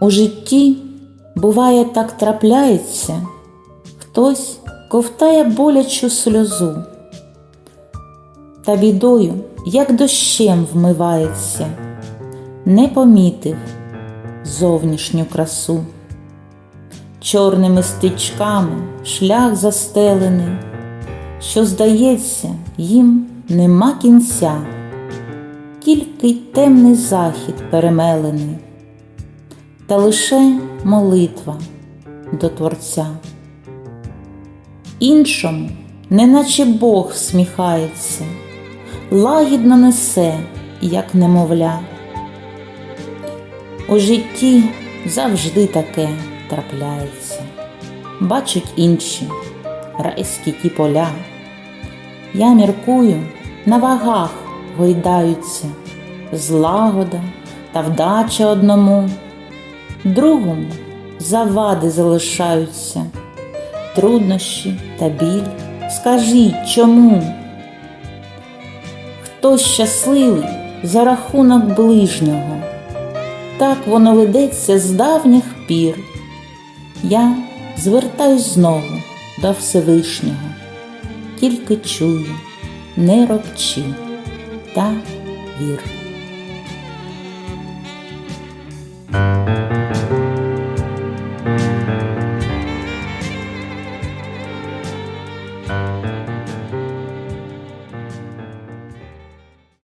У житті буває так трапляється, хтось ковтає болячу сльозу, та бідою, як дощем вмивається, не помітив зовнішню красу. Чорними стичками шлях застелений, що, здається, їм нема кінця, тільки темний захід перемелений, та лише молитва до Творця. Іншому, неначе Бог всміхається, лагідно несе, як немовля. У житті завжди таке трапляється, бачать інші райські ті поля. Я міркую, на вагах гойдаються злагода та вдача одному, другому завади залишаються, труднощі та біль. Скажіть чому? Хто щасливий за рахунок ближнього? Так воно ведеться з давніх пір. Я звертаюсь знову до Всевишнього, тільки чую, не ропчи та вір.